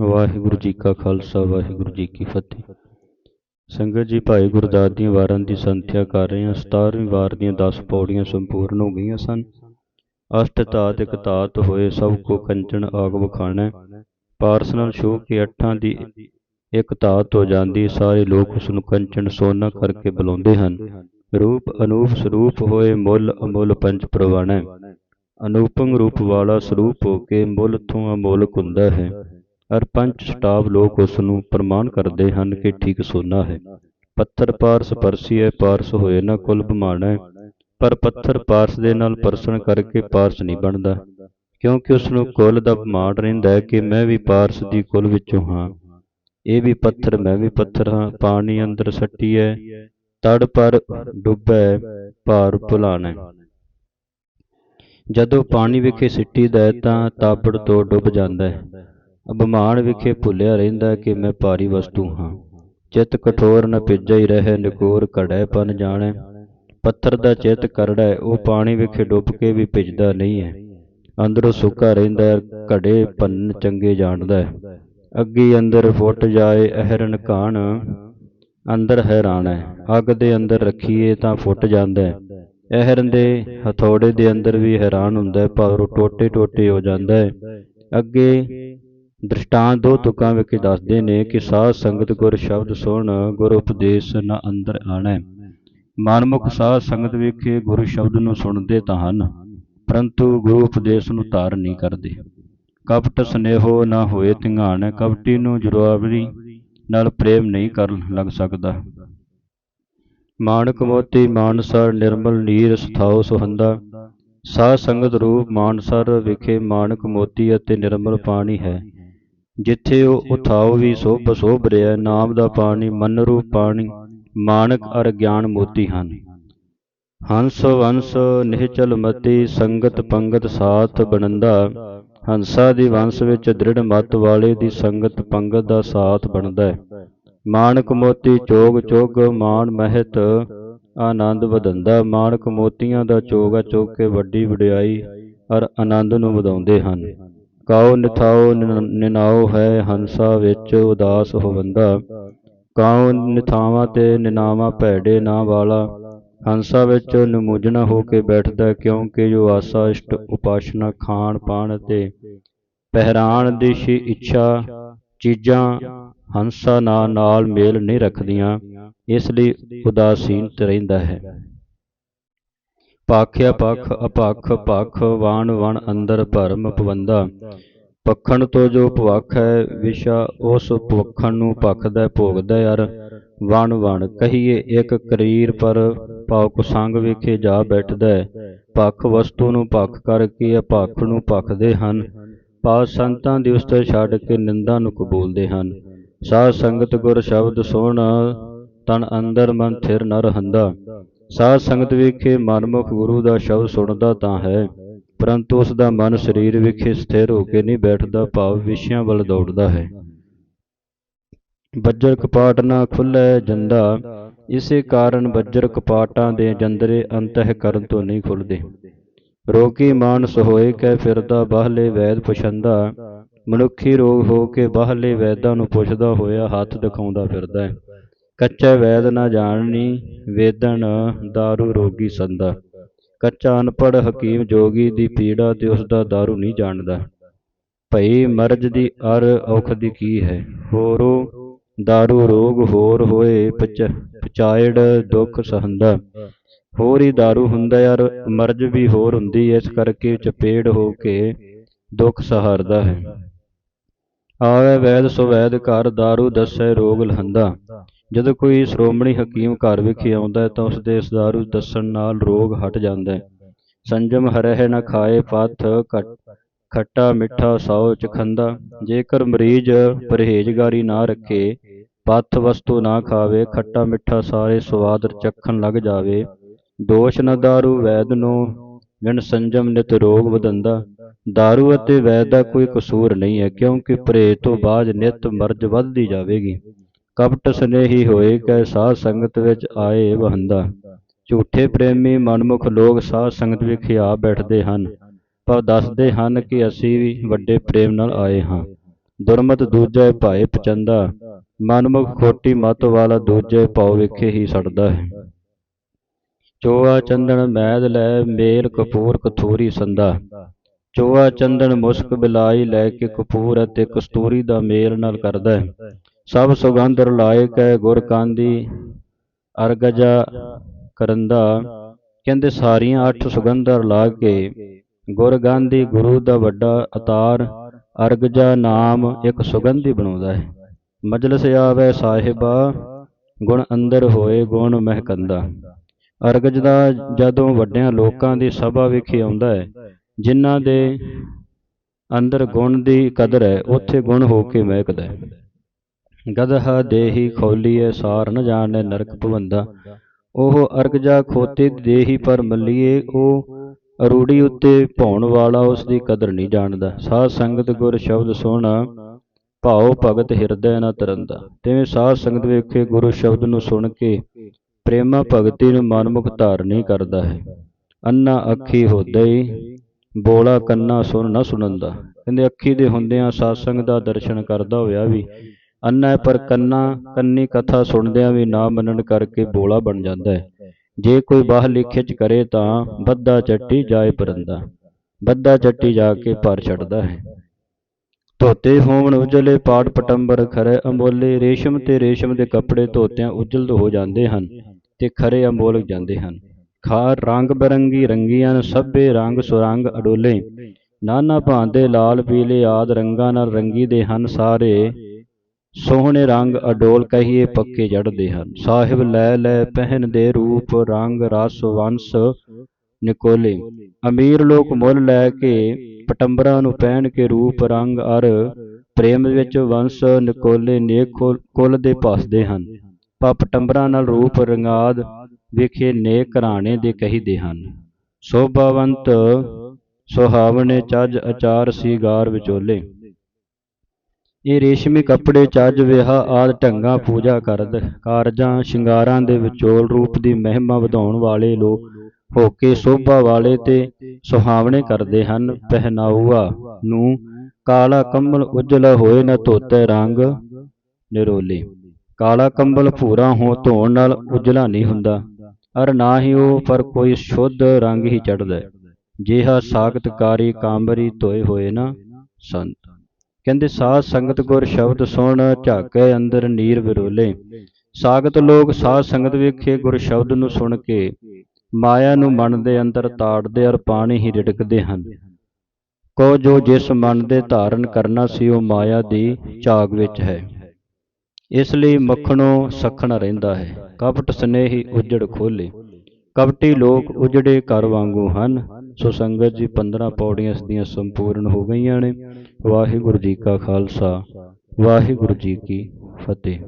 ਵਾਹਿਗੁਰੂ ਜੀ ਕਾ ਖਾਲਸਾ, ਵਾਹਿਗੁਰੂ ਜੀ ਕੀ ਫਤਿਹ। ਸੰਗਤ ਜੀ, ਭਾਈ ਗੁਰਦਾਸ ਦੀਆਂ ਵਾਰਾਂ ਦੀ ਸੰਥਿਆ ਕਰ ਰਹੇ ਹਾਂ। 17ਵੀਂ ਵਾਰ ਦੀਆਂ 10 ਪੌੜੀਆਂ ਸੰਪੂਰਨ ਹੋ ਗਈਆਂ ਸਨ। ਅਸ਼ਟ ਧਾਤ ਇਕ ਧਾਤ ਹੋਏ, ਸਭ ਕੋ ਕੰਚਨ ਆਗ ਵਖਾਣਾ। ਪਾਰਸ ਨਾਲ ਛੂ ਕੇ ਅੱਠਾਂ ਦੀ ਇੱਕ ਧਾਤ ਹੋ ਜਾਂਦੀ ਸਾਰੇ ਲੋਕ ਉਸ ਨੂੰ ਕੰਚਨ ਸੋਨਾ ਕਰਕੇ ਬੁਲਾਉਂਦੇ ਹਨ। ਰੂਪ ਅਨੂਪ ਸਰੂਪ ਹੋਏ, ਮੁੱਲ ਅਮੁੱਲ ਪੰਜ ਪ੍ਰਵਾਣਾ। ਅਨੂਪਮ ਰੂਪ ਵਾਲਾ ਸਰੂਪ ਹੋ ਕੇ ਮੁੱਲ ਤੋਂ ਅਮੋਲਕ ਹੁੰਦਾ ਹੈ। ਅਰ ਪੰਜ ਸਟਾਵ ਲੋਕ ਉਸ ਨੂੰ ਪ੍ਰਮਾਣ ਕਰਦੇ ਹਨ ਕਿ ਠੀਕ ਸੋਨਾ ਹੈ। ਪੱਥਰ ਪਾਰਸ ਪਰਸੀਏ ਪਾਰਸ ਹੋਏ ਨਾ ਕੁਲ ਬਮਾਣਾ ਪਰ ਪੱਥਰ ਪਾਰਸ ਦੇ ਨਾਲ ਪਰਸਣ ਕਰਕੇ ਪਾਰਸ ਨਹੀਂ ਬਣਦਾ। ਕਿਉਂਕਿ ਉਸ ਨੂੰ ਕੁਲ ਦਾ ਬਮਾਣ ਰਹਿੰਦਾ ਹੈ ਕਿ ਮੈਂ ਵੀ ਪਾਰਸ ਦੀ ਕੁਲ ਵਿੱਚੋਂ ਹਾਂ। ਇਹ ਵੀ ਪੱਥਰ, ਮੈਂ ਵੀ ਪੱਥਰ ਹਾਂ। ਪਾਣੀ ਅੰਦਰ ਸੱਟੀਐ ਤੜ ਪਰ ਡੁੱਬੈ, ਭਾਰ ਭੁਲਾਣਾ ਜਦੋਂ ਪਾਣੀ ਵਿਖੇ ਸਿੱਟੀ ਦਾ ਤਾਂ ਤਾਬੜ ਤੋਂ ਡੁੱਬ ਜਾਂਦਾ ਹੈ। ਅਭਿਮਾਨ ਵਿਖੇ ਭੁੱਲਿਆ ਰਹਿੰਦਾ ਕਿ ਮੈਂ ਭਾਰੀ ਵਸਤੂ ਹਾਂ। ਚਿੱਤ ਕਠੋਰ ਨ ਭਿੱਜਾ ਹੀ ਰਹਿ, ਨਿਕੋਰ ਘੜੈ ਪਨ ਜਾਣੈ। ਪੱਥਰ ਦਾ ਚਿੱਤ ਕਰੜਾ, ਉਹ ਪਾਣੀ ਵਿਖੇ ਡੁੱਬ ਕੇ ਵੀ ਭਿੱਜਦਾ ਨਹੀਂ ਹੈ। ਅੰਦਰੋਂ ਸੁੱਕਾ ਰਹਿੰਦਾ ਘੜੇ ਪੰਨ ਚੰਗੇ ਜਾਣਦਾ ਹੈ। ਅੱਗੀ ਅੰਦਰ ਫੁੱਟ ਜਾਏ, ਅਹਰਨ ਕਾਣ, ਅੰਦਰ ਹੈਰਾਨ ਹੈ। ਅੱਗ ਦੇ ਅੰਦਰ ਰੱਖੀਏ ਤਾਂ ਫੁੱਟ ਜਾਂਦਾ ਹੈ। ਅਹਰਨ ਦੇ ਹਥੌੜੇ ਦੇ ਅੰਦਰ ਵੀ ਹੈਰਾਨ ਹੁੰਦਾ ਹੈ ਪਰ ਟੋਟੇ ਟੋਟੇ ਹੋ ਜਾਂਦਾ ਹੈ। ਅੱਗੇ ਦ੍ਰਿਸ਼ਟਾਂਤ ਦੋ ਤੁਕਾਂ ਵਿੱਚ ਦੱਸਦੇ ਨੇ ਕਿ ਸਾਧ ਸੰਗਤ ਗੁਰ ਸ਼ਬਦ ਸੁਣ ਗੁਰ ਉਪਦੇਸ਼ ਨ ਅੰਦਰ ਆਣੈ। ਮਨਮੁਖ ਸਾਧ ਸੰਗਤ ਵੇਖੇ ਗੁਰੂ ਸ਼ਬਦ ਨੂੰ ਸੁਣਦੇ ਤਾਂ ਹਨ ਪਰੰਤੂ ਗੁਰੂ ਉਪਦੇਸ਼ ਨੂੰ ਧਾਰ ਨਹੀਂ ਕਰਦੇ। ਕਪਟ ਸਨੇਹੋ ਨਾ ਹੋਏ ਧਿਆਨ ਕਪਟੀ ਨੂੰ ਜੁਰਾਵਰੀ ਨਾਲ ਪ੍ਰੇਮ ਨਹੀਂ ਕਰ ਲੱਗ ਸਕਦਾ। ਮਾਨਕ ਮੋਤੀ ਮਾਨਸਰ ਨਿਰਮਲ ਨੀਰ ਸਥਾਉ ਸੁਹੰਦਾ। ਸਾਧ ਸੰਗਤ ਰੂਪ ਮਾਨਸਰ ਵਿਖੇ ਮਾਨਕ ਮੋਤੀ ਅਤੇ ਨਿਰਮਲ ਪਾਣੀ ਹੈ। ਜਿੱਥੇ ਉਹ ਉਥਾਉ ਵੀ ਸੋਭ ਸੋਭ ਰਿਹਾ ਨਾਮ ਦਾ ਪਾਣੀ ਮਨ ਰੂਪ ਪਾਣੀ ਮਾਨਕ ਅਰ ਗਿਆਨ ਮੋਤੀ ਹਨ। ਹੰਸ ਵੰਸ ਨਿਹਚਲ ਮਤੀ ਸੰਗਤ ਪੰਗਤ ਸਾਥ ਬਣੰਦਾ। ਹੰਸਾ ਦੀ ਵੰਸ ਵਿੱਚ ਦ੍ਰਿੜ ਮਤ ਵਾਲੇ ਦੀ ਸੰਗਤ ਪੰਗਤ ਦਾ ਸਾਥ ਬਣਦਾ ਹੈ। ਮਾਨਕ ਮੋਤੀ ਚੋਗ ਚੋਗ ਮਾਨ ਮਹਿਤ ਆਨੰਦ ਵਧੰਦਾ। ਮਾਨਕ ਮੋਤੀਆਂ ਦਾ ਚੋਗਾ ਚੋਗ ਕੇ ਵੱਡੀ ਵਡਿਆਈ ਅਰ ਆਨੰਦ ਨੂੰ ਵਧਾਉਂਦੇ ਹਨ। ਕਾਉ ਨਿਥਾਉ ਨਿਨਾਉ ਹੈ ਹੰਸਾ ਵਿੱਚ ਉਦਾਸ ਹੋਵੰਦਾ। ਕਾਉ ਨਿਥਾਵਾਂ ਤੇ ਨਿਨਾਵਾ ਭੈੜੇ ਨਾ ਵਾਲਾ। ਹੰਸਾ ਵਿੱਚ ਨਮੂਜਣਾ ਹੋ ਕੇ ਬੈਠਦਾ ਕਿਉਂਕਿ ਜੋ ਆਸਾ ਇਸ਼ਟ ਉਪਾਸ਼ਨਾ ਖਾਣ ਪਾਣ ਤੇ ਪਹਿਰਾਨ ਦੀ ਸ਼ੀ ਇੱਛਾ ਚੀਜ਼ਾਂ ਹੰਸਾ ਨਾਲ ਨਾਲ ਮੇਲ ਨਹੀਂ ਰੱਖਦੀਆਂ, ਇਸ ਲਈ ਉਦਾਸੀਨ ਰਹਿੰਦਾ ਹੈ। ਪਾਖਿਆ ਪਖ, ਅਪਖ, ਪਖ, ਵਾਣ, ਵਣ, ਅੰਦਰ, ਭਰਮ ਪਵੰਦਾ ਪਖਣ ਤੋਂ ਜੋ ਭਵਖ ਹੈ ਵਿਸ਼ਾ ਉਸ ਭਵਖਣ ਨੂੰ ਭਖਦਾ, ਭੋਗਦਾ ਯਾਰ ਵਣ ਵਣ, ਕਹੀਏ ਇੱਕ ਕਰੀਰ ਪਰ ਪਾਉਕ ਸੰਗ ਵਿਖੇ ਜਾ ਬੈਠਦਾ। ਹੈ ਭਖ ਵਸਤੂ ਨੂੰ ਭਖ ਕਰਕੇ ਅਪਖ ਨੂੰ ਭਖਦੇ ਹਨ। ਪਾ ਸੰਤਾਂ ਦੀ ਉਸਤੇ ਛੱਡ ਕੇ ਨਿੰਦਾ ਨੂੰ ਕਬੂਲਦੇ ਹਨ। ਸਾਧ ਸੰਗਤ ਗੁਰ ਸ਼ਬਦ ਸੋਹਣਾ ਤਨ ਅੰਦਰ ਮਨ ਥਿਰ ਨ ਰਹੰਦਾ। ਸਾਧ ਸੰਗਤ ਵਿਖੇ ਮਨਮੁਖ ਗੁਰੂ ਦਾ ਸ਼ਬਦ ਸੁਣਦਾ ਤਾਂ ਹੈ, ਪਰੰਤੂ ਉਸ ਦਾ ਮਨ ਸਰੀਰ ਵਿਖੇ ਸਥਿਰ ਹੋ ਕੇ ਨਹੀਂ ਬੈਠਦਾ, ਭਾਵ ਵਿਸ਼ਿਆਂ ਵੱਲ ਦੌੜਦਾ ਹੈ। ਬੱਜਰ ਕਪਾਟ ਨਾ ਖੁੱਲੈ ਜੰਦਾ, ਇਸੇ ਕਾਰਨ ਬੱਜਰ ਕਪਾਟਾਂ ਦੇ ਜੰਦਰੇ ਅੰਤਹ ਕਰਨ ਤੋਂ ਨਹੀਂ ਖੁੱਲਦੇ ਰੋਗੀ ਮਾਨਸ ਹੋਏ ਕਹਿ ਫਿਰਦਾ, ਬਾਹਲੇ ਵੈਦ ਪੁਛੰਦਾ, ਮਨੁੱਖੀ ਰੋਗ ਹੋ ਕੇ ਬਾਹਲੇ ਵੈਦਾਂ ਨੂੰ ਪੁੱਛਦਾ ਹੋਇਆ ਹੱਥ ਦਿਖਾਉਂਦਾ ਫਿਰਦਾ ਹੈ। ਕੱਚਾ ਵੈਦ ਨਾ ਜਾਣਨੀ ਵੇਦਨ दारू ਰੋਗੀ ਸੰਦਾ ਕੱਚਾ ਅਨਪੜ ਹਕੀਮ ਜੋਗੀ ਦੀ ਪੀੜਾ ਤੇ ਉਸ ਦਾ दारू ਨਹੀਂ ਜਾਣਦਾ ਭਈ ਮਰਜ ਦੀ ਅਰ ਔਖ ਦੀ ਕੀ ਹੈ ਹੋਰੋ दारू ਰੋਗ ਹੋਰ ਹੋਏ ਪਚਾਇੜ ਦੁੱਖ ਸਹੰਦਾ ਹੋਰ ਹੀ दारू ਹੁੰਦਾ ਯਾਰ ਮਰਜ ਵੀ ਹੋਰ ਹੁੰਦੀ ਇਸ ਕਰਕੇ ਚਪੇੜ ਹੋ ਕੇ ਦੁੱਖ ਸਹਾਰਦਾ ਹੈ ਆਵੇ ਵੈਦ ਸੋ ਵੈਦ ਘਰ दारू ਦੱਸੈ ਰੋਗ ਲਹੰਦਾ ਜਦੋਂ ਕੋਈ ਸ਼੍ਰੋਮਣੀ ਹਕੀਮ ਘਰ ਵਿਖੇ ਆਉਂਦਾ ਹੈ ਤਾਂ ਉਸ ਦੇ ਸਦਾਰੂ ਦੱਸਣ ਨਾਲ ਰੋਗ ਹਟ ਜਾਂਦਾ ਹੈ। ਸੰਜਮ ਹਰਹਿ ਨਾ ਖਾਏ ਪਥ ਖੱਟਾ ਮਿੱਠਾ ਸੌ ਚਖੰਦਾ, ਜੇਕਰ ਮਰੀਜ਼ ਪਰਹੇਜ਼ਗਾਰੀ ਨਾ ਰੱਖੇ, ਪਥ ਵਸਤੂ ਨਾ ਖਾਵੇ, ਖੱਟਾ ਮਿੱਠਾ ਸਾਰੇ ਸਵਾਦ ਚੱਖਣ ਲੱਗ ਜਾਵੇ, ਦੋਸ਼ ਨਾ ਦਾਰੂ ਵੈਦ ਨੂੰ ਵਿਣ ਸੰਜਮ ਨਿਤ ਰੋਗ ਵਧੰਦਾ। ਦਾਰੂ ਅਤੇ ਵੈਦ ਦਾ ਕੋਈ ਕਸੂਰ ਨਹੀਂ ਹੈ, ਕਿਉਂਕਿ ਪਰਹੇਜ਼ ਤੋਂ ਬਾਅਦ ਨਿਤ ਮਰਜ ਵੱਧਦੀ ਜਾਵੇਗੀ। ਕਪਟ ਸਨੇਹੀ ਹੋਏ ਕੈ ਸਾਧ ਸੰਗਤ ਵਿੱਚ ਆਏ ਵਹੰਦਾ। ਝੂਠੇ ਪ੍ਰੇਮੀ ਮਨਮੁਖ ਲੋਕ ਸਾਧ ਸੰਗਤ ਵਿਖੇ ਆ ਬੈਠਦੇ ਹਨ, ਪਰ ਦੱਸਦੇ ਹਨ ਕਿ ਅਸੀਂ ਵੀ ਵੱਡੇ ਪ੍ਰੇਮ ਨਾਲ ਆਏ ਹਾਂ। ਦੁਰਮਤ ਦੂਜੇ ਭਾਏ ਪਚੰਦਾ, ਮਨਮੁਖ ਖੋਟੀ ਮਤ ਵਾਲਾ ਦੂਜੇ ਭਾਉ ਵਿਖੇ ਹੀ ਸੜਦਾ ਹੈ। ਚੋਆ ਚੰਦਨ ਮੈਦ ਲੈ ਮੇਲ ਕਪੂਰ ਕਥੂਰੀ ਸੰਦਾ। ਚੋਆ ਚੰਦਨ ਮੁਸਕ ਬਿਲਾਈ ਲੈ ਕੇ ਕਪੂਰ ਅਤੇ ਕਸਤੂਰੀ ਦਾ ਮੇਲ ਨਾਲ ਕਰਦਾ ਹੈ। ਸਭ ਸੁਗੰਧ ਲਾਇਕ ਹੈ ਗੁਰ ਕਾਂਦੀ, ਅਰਗਜਾ ਕਰੰਦਾ। ਕਹਿੰਦੇ ਸਾਰੀਆਂ ਅੱਠ ਸੁਗੰਧਾਂ ਲਾ ਕੇ ਗੁਰ ਗਾਂਧੀ, ਗੁਰੂ ਦਾ ਵੱਡਾ ਅਤਾਰ ਅਰਗਜਾ ਨਾਮ ਇੱਕ ਸੁਗੰਧੀ ਬਣਾਉਂਦਾ ਹੈ। ਮਜਲਸ ਆਵੇ ਸਾਹਿਬਾ, ਗੁਣ ਅੰਦਰ ਹੋਏ ਗੁਣ ਮਹਿਕੰਦਾ। ਅਰਗਜ ਦਾ ਜਦੋਂ ਵੱਡਿਆਂ ਲੋਕਾਂ ਦੀ ਸਭਾ ਵਿਖੇ ਆਉਂਦਾ ਹੈ, ਜਿਨ੍ਹਾਂ ਦੇ ਅੰਦਰ ਗੁਣ ਦੀ ਕਦਰ ਹੈ, ਉੱਥੇ ਗੁਣ ਹੋ ਕੇ ਮਹਿਕਦਾ ਹੈ। ਗਦਹਾ ਦੇਹੀ ਖੋਲੀਏ ਸਾਰ ਨ ਜਾਣੇ ਨਰਕ ਭਵੰਦਾ। ਉਹ ਅਰਗ ਜਾ ਖੋਤੇ ਦੇਹੀ ਪਰ ਮੱਲੀਏ, ਉਹ ਅਰੂੜੀ ਉੱਤੇ ਭੌਣ ਵਾਲਾ ਉਸ ਦੀ ਕਦਰ ਨਹੀਂ ਜਾਣਦਾ। ਸਾਧ ਸੰਗਤ ਗੁਰ ਸ਼ਬਦ ਸੁਣਾ, ਭਾਉ ਭਗਤ ਹਿਰਦੈ ਨ ਤਰੰਦਾ। ਤਿਵੇਂ ਸਾਧ ਸੰਗਤ ਵੇਖੇ ਗੁਰੂ ਸ਼ਬਦ ਨੂੰ ਸੁਣ ਕੇ ਪ੍ਰੇਮਾ ਭਗਤੀ ਨੂੰ ਮਨਮੁਖ ਧਾਰਨੀ ਕਰਦਾ ਹੈ। ਅੰਨਾ ਅੱਖੀ ਹੋਦਈ ਬੋਲਾ ਕੰਨਾ ਸੁਣ ਨਾ ਸੁਣੰਦਾ। ਕਹਿੰਦੇ ਅੱਖੀ ਦੇ ਹੁੰਦਿਆਂ ਸਾਸੰਗ ਦਾ ਦਰਸ਼ਨ ਕਰਦਾ ਹੋਇਆ ਵੀ ਅੰਨਾ ਪਰ ਕੰਨਾ, ਕੰਨੀ ਕਥਾ ਸੁਣਦਿਆਂ ਵੀ ਨਾ ਮੰਨਣ ਕਰਕੇ ਬੋਲਾ ਬਣ ਜਾਂਦਾ ਹੈ। ਜੇ ਕੋਈ ਬਾਹਲੀ ਖਿੱਚ ਕਰੇ ਤਾਂ ਬੱਧਾ ਚੱਟੀ ਜਾਏ ਪਰੰਦਾ। ਬੱਧਾ ਚੱਟੀ ਜਾ ਕੇ ਭਰ ਛੱਡਦਾ ਹੈ। ਧੋਤੇ ਹੋਵਣ ਉਜਲੇ ਪਾੜ ਪਟੰਬਰ, ਖਰੇ ਅੰਬੋਲੇ ਰੇਸ਼ਮ ਤੇ ਰੇਸ਼ਮ ਦੇ ਕੱਪੜੇ ਧੋਤਿਆਂ ਉਜਲ ਹੋ ਜਾਂਦੇ ਹਨ ਤੇ ਖਰੇ ਅਮੋਲਕ ਜਾਂਦੇ ਹਨ। ਖਾਰ ਰੰਗ ਬਰੰਗੀ ਰੰਗੀਆਂ ਸਭੇ ਰੰਗ ਸੁਰੰਗ ਅਡੋਲੇ। ਨਾਨਾ ਭਾਂਦੇ ਲਾਲ, ਪੀਲੇ ਆਦ ਰੰਗਾਂ ਨਾਲ ਰੰਗੀ ਦੇ ਹਨ ਸਾਰੇ। ਸੋਹਣੇ ਰੰਗ ਅਡੋਲ ਕਹੀਏ ਪੱਕੇ ਜੜਦੇ ਹਨ। ਸਾਹਿਬ ਲੈ ਲੈ ਪਹਿਨ ਦੇ ਰੂਪ ਰੰਗ ਰਸ ਵੰਸ ਨਿਕੋਲੇ। ਅਮੀਰ ਲੋਕ ਮੁੱਲ ਲੈ ਕੇ ਪਟੰਬਰਾਂ ਨੂੰ ਪਹਿਨ ਕੇ ਰੂਪ ਰੰਗ ਅਰ ਪ੍ਰੇਮ ਵਿੱਚ ਵੰਸ ਨਿਕੋਲੇ ਨੇਕ ਕੁੱਲ ਦੇ ਭਸਦੇ ਹਨ। ਪਾ ਪਟੰਬਰਾਂ ਨਾਲ ਰੂਪ ਰੰਗਾਦ ਵਿਖੇ ਨੇਕ ਘਰਾਣੇ ਦੇ ਕਹੀਦੇ ਹਨ। ਸੋਭਾਵੰਤ ਸੁਹਾਵਣੇ ਚੱਜ ਅਚਾਰ ਸੀਗਾਰ ਵਿਚੋਲੇ। ਇਹ ਰੇਸ਼ਮੀ ਕੱਪੜੇ ਚੱਜ ਵਿਆਹ ਆਦ ਢੰਗਾ ਪੂਜਾ ਕਰਦ। ਕਾਰਜਾਂ ਸ਼ਿੰਗਾਰਾਂ ਦੇ ਵਿਚੋਲ ਰੂਪ ਦੀ ਮਹਿਮਾ ਵਧਾਉਣ ਵਾਲੇ ਲੋਕ ਹੋ ਕੇ ਸੋਭਾ ਵਾਲੇ ਤੇ ਸੁਹਾਵਣੇ ਕਰਦੇ ਹਨ। ਪਹਿਨਾਊਆ ਨੂੰ ਕਾਲਾ ਕੰਬਲ ਉਜਲਾ ਹੋਏ ਨਾ ਧੋਤੇ ਰੰਗ ਨਿਰੋਲੇ। ਕਾਲਾ ਕੰਬਲ ਭੂਰਾ ਹੋ ਧੋਣ ਨਾਲ ਉਜਲਾ ਨਹੀਂ ਹੁੰਦਾ। ਅਰ ਨਾ ਹੀ ਉਹ ਪਰ ਕੋਈ ਸ਼ੁੱਧ ਰੰਗ ਹੀ ਚੜਦਾ ਜਿਹਾ ਸਾਖਤਕਾਰੀ ਕਾਂਬਰੀ ਧੋਏ ਹੋਏ ਨਾ ਸੰਤ। ਕਹਿੰਦੇ, ਸਾਧ ਸੰਗਤ ਗੁਰ ਸ਼ਬਦ ਸੁਣ, ਝਾਕੇ ਅੰਦਰ ਨੀਰ ਵਿਰੋਲੇ। ਸਾਗਤ ਲੋਕ ਸਾਧ ਸੰਗਤ ਵੇਖੇ, ਗੁਰ ਸ਼ਬਦ ਨੂੰ ਸੁਣ ਕੇ ਮਾਇਆ ਨੂੰ ਮਨ ਦੇ ਅੰਦਰ ਤਾੜਦੇ ਔਰ ਪਾਣੀ ਹੀ ਰਿੜਕਦੇ ਹਨ। ਕੋ ਜੋ ਜਿਸ ਮਨ ਦੇ ਧਾਰਨ ਕਰਨਾ ਸੀ, ਉਹ ਮਾਇਆ ਦੀ ਝਾਗ ਵਿੱਚ ਹੈ। ਇਸ ਲਈ ਮੱਖਣੋਂ ਸਖਣਾ ਰਹਿੰਦਾ ਹੈ। ਕਪਟ ਸਨੇਹੀ ਉਜੜ ਖੋਲੇ। ਕਪਟੀ ਲੋਕ ਉਜੜੇ ਘਰ ਵਾਂਗੂ ਹਨ। ਸੋ ਸੰਗਤ ਜੀ 15 ਪੌੜੀਆਂ ਇਸ ਦੀਆਂ ਸੰਪੂਰਨ ਹੋ ਗਈਆਂ ਨੇ। ਵਾਹਿਗੁਰੂ ਜੀ ਕਾ ਖਾਲਸਾ, ਵਾਹਿਗੁਰੂ ਜੀ ਕੀ ਫਤਿਹ।